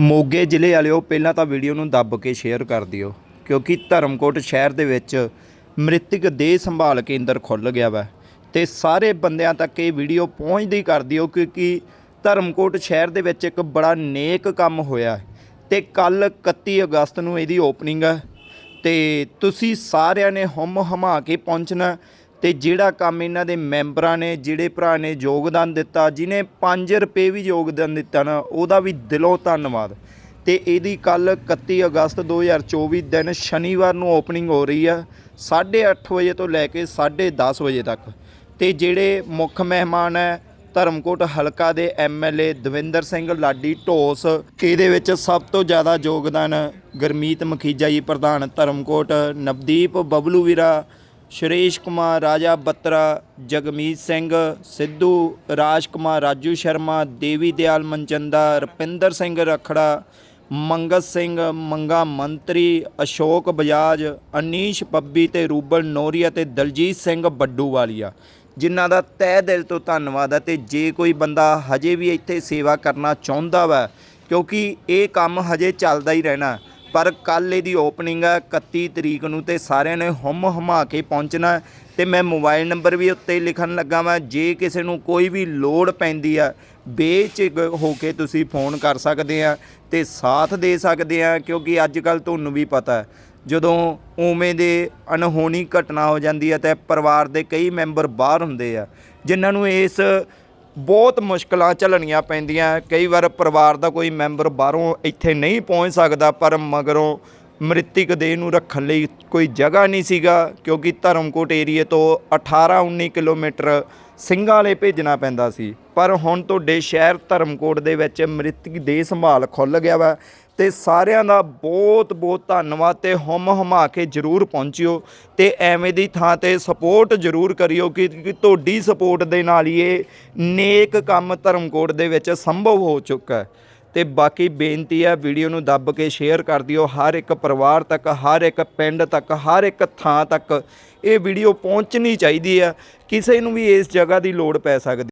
ਮੋਗੇ ਜ਼ਿਲ੍ਹੇ ਵਾਲਿਓ, ਪਹਿਲਾਂ ਤਾਂ ਵੀਡੀਓ ਨੂੰ ਦੱਬ ਕੇ ਸ਼ੇਅਰ ਕਰ ਦਿਓ, ਕਿਉਂਕਿ ਧਰਮਕੋਟ ਸ਼ਹਿਰ ਦੇ ਵਿੱਚ ਮ੍ਰਿਤਕ ਦੇਹ ਸੰਭਾਲ ਕੇਂਦਰ ਖੁੱਲ੍ਹ ਗਿਆ ਵਾ। ਤੇ ਸਾਰੇ ਬੰਦਿਆਂ ਤੱਕ ਇਹ ਵੀਡੀਓ ਪਹੁੰਚਦੀ ਕਰ ਦਿਓ, ਕਿਉਂਕਿ ਧਰਮਕੋਟ ਸ਼ਹਿਰ ਦੇ ਵਿੱਚ ਇੱਕ ਬੜਾ ਨੇਕ ਕੰਮ ਹੋਇਆ। ਹੈ ਤੇ ਕੱਲ 31 ਅਗਸਤ ਨੂੰ ਇਹਦੀ ਓਪਨਿੰਗ ਹੈ ਤੇ ਤੁਸੀਂ ਸਾਰਿਆਂ ਨੇ ਹਮ ਹਮਾ ਕੇ ਪਹੁੰਚਣਾ। ਤੇ ਜਿਹੜਾ ਕੰਮ ਇਹਨਾਂ ਦੇ ਮੈਂਬਰਾਂ ਨੇ, ਜਿਹੜੇ ਭਰਾ ਨੇ ਯੋਗਦਾਨ ਦਿੱਤਾ, ਜਿਨੇ 5 ਰੁਪਏ ਵੀ ਯੋਗਦਾਨ ਦਿੱਤਾ ਨਾ, ਉਹਦਾ ਵੀ ਦਿਲੋਂ ਧੰਨਵਾਦ। ਤੇ ਇਹਦੀ ਕੱਲ 31 ਅਗਸਤ 2024 ਦਿਨ ਸ਼ਨੀਵਾਰ ਨੂੰ ਓਪਨਿੰਗ ਹੋ ਰਹੀ ਆ 8:30 ਵਜੇ ਤੋਂ ਲੈ ਕੇ 10:30 ਵਜੇ ਤੱਕ। ਤੇ ਜਿਹੜੇ ਮੁੱਖ ਮਹਿਮਾਨ ਹੈ, ਧਰਮਕੋਟ ਹਲਕਾ ਦੇ ਐਮਐਲਏ ਦਵਿੰਦਰ ਸਿੰਘ ਲਾਡੀ ਢੋਸ, ਇਹਦੇ ਵਿੱਚ ਸਭ ਤੋਂ ਜ਼ਿਆਦਾ ਯੋਗਦਾਨ ਗਰਮੀਤ ਮਖੀਜਾ ਜੀ ਪ੍ਰਧਾਨ ਧਰਮਕੋਟ ਨਵਦੀਪ ਬਬਲੂ ਵੀਰਾ ਸ਼੍ਰੇਸ਼ ਕੁਮਾਰ, ਰਾਜਾ ਬੱਤਰਾ, ਜਗਮੀਤ ਸਿੰਘ, ਸਿੱਧੂ, ਰਾਜ ਕੁਮਾਰ, ਰਾਜੂ ਸ਼ਰਮਾ, ਦੇਵੀ ਦਿਆਲ ਮਨਚੰਦਾ, ਰਪਿੰਦਰ ਸਿੰਘ ਰਖੜਾ, ਮੰਗਤ ਸਿੰਘ, ਮੰਗਾ ਮੰਤਰੀ, ਅਸ਼ੋਕ ਬਜਾਜ, ਅਨੀਸ਼ ਪੱਬੀ ਤੇ ਰੂਬਲ ਨੋਰੀਆ ਅਤੇ ਦਲਜੀਤ ਸਿੰਘ ਬੱਡੂ ਵਾਲੀਆ ਜਿਨ੍ਹਾਂ ਦਾ ਤਹਿ ਦਿਲ ਤੋਂ ਧੰਨਵਾਦ ਹੈ ਤੇ ਜੇ ਕੋਈ ਬੰਦਾ ਹਜੇ ਵੀ ਇੱਥੇ ਸੇਵਾ ਕਰਨਾ ਚਾਹੁੰਦਾ ਵਾ, ਕਿਉਂਕਿ ਇਹ ਕੰਮ ਹਜੇ ਚੱਲਦਾ ਹੀ ਰਹਿਣਾ। ਪਰ ਕੱਲ ਇਹਦੀ ਓਪਨਿੰਗ ਆ 31 ਤਰੀਕ ਨੂੰ ਤੇ ਸਾਰਿਆਂ ਨੇ ਹਮ ਹਮਾ ਕੇ ਪਹੁੰਚਣਾ ਹੈ ਤੇ ਮੈਂ ਮੋਬਾਈਲ ਨੰਬਰ ਵੀ ਉੱਤੇ ਲਿਖਣ ਲੱਗਾ ਵਾਂ, ਜੇ ਕਿਸੇ ਨੂੰ ਕੋਈ ਵੀ ਲੋੜ ਪੈਂਦੀ ਆ, ਬੇਝਿਜਕ ਹੋ ਕੇ ਤੁਸੀਂ ਫੋਨ ਕਰ ਸਕਦੇ ਆ ਤੇ ਸਾਥ ਦੇ ਸਕਦੇ ਆ, ਕਿਉਂਕਿ ਅੱਜ ਕੱਲ ਤੁਹਾਨੂੰ ਵੀ ਪਤਾ ਜਦੋਂ ਉਵੇਂ ਦੇ ਅਨਹੋਣੀ ਘਟਨਾ ਹੋ ਜਾਂਦੀ ਹੈ ਤੇ ਪਰਿਵਾਰ ਦੇ ਕਈ ਮੈਂਬਰ ਬਾਹਰ ਹੁੰਦੇ ਆ, ਜਿਨ੍ਹਾਂ ਨੂੰ ਇਸ ਬਹੁਤ ਮੁਸ਼ਕਲਾਂ ਝੱਲਣੀਆਂ ਪੈਂਦੀਆਂ। ਕਈ ਵਾਰ ਪਰਿਵਾਰ ਦਾ ਕੋਈ ਮੈਂਬਰ ਬਾਹਰੋਂ ਇੱਥੇ ਨਹੀਂ ਪਹੁੰਚ ਸਕਦਾ, ਪਰ ਮਗਰੋਂ ਮ੍ਰਿਤਕ ਦੇਹ ਨੂੰ ਰੱਖਣ ਲਈ ਕੋਈ ਜਗ੍ਹਾ ਨਹੀਂ ਸੀਗਾ, ਕਿਉਂਕਿ ਧਰਮਕੋਟ ਏਰੀਏ ਤੋਂ 18-19 ਕਿਲੋਮੀਟਰ ਸਿੰਘਾਂ ਵਾਲੇ ਭੇਜਣਾ ਪੈਂਦਾ ਸੀ। ਪਰ ਹੁਣ ਤੁਹਾਡੇ ਸ਼ਹਿਰ ਧਰਮਕੋਟ ਦੇ ਵਿੱਚ ਮ੍ਰਿਤਕ ਦੇਹ ਸੰਭਾਲ ਖੁੱਲ ਗਿਆ ਵਾ। ਤੇ ਸਾਰਿਆਂ ਦਾ ਬਹੁਤ ਬਹੁਤ ਧੰਨਵਾਦ ਤੇ ਹਮ ਹਮਾ ਕੇ ਜਰੂਰ ਪਹੁੰਚਿਓ ਤੇ ਐਵੇਂ ਦੀ ਥਾਂ ਤੇ ਸਪੋਰਟ ਜਰੂਰ ਕਰਿਓ ਕਿ ਤੁਹਾਡੀ ਸਪੋਰਟ ਦੇ ਨਾਲ ਹੀ ਇਹ ਨੇਕ ਕੰਮ ਧਰਮਕੋਟ ਦੇ ਵਿੱਚ ਸੰਭਵ ਹੋ ਚੁੱਕਾ ਹੈ। ਤੇ ਬਾਕੀ ਬੇਨਤੀ ਹੈ, ਵੀਡੀਓ ਨੂੰ ਦੱਬ ਕੇ ਸ਼ੇਅਰ ਕਰ ਦਿਓ। ਹਰ ਇੱਕ ਪਰਿਵਾਰ ਤੱਕ, ਹਰ ਇੱਕ ਪਿੰਡ ਤੱਕ, ਹਰ ਇੱਕ ਥਾਂ ਤੱਕ ਇਹ ਵੀਡੀਓ ਪਹੁੰਚਣੀ ਚਾਹੀਦੀ ਹੈ। ਕਿਸੇ ਨੂੰ ਵੀ ਇਸ ਜਗ੍ਹਾ ਦੀ ਲੋੜ ਪੈ ਸਕਦੀ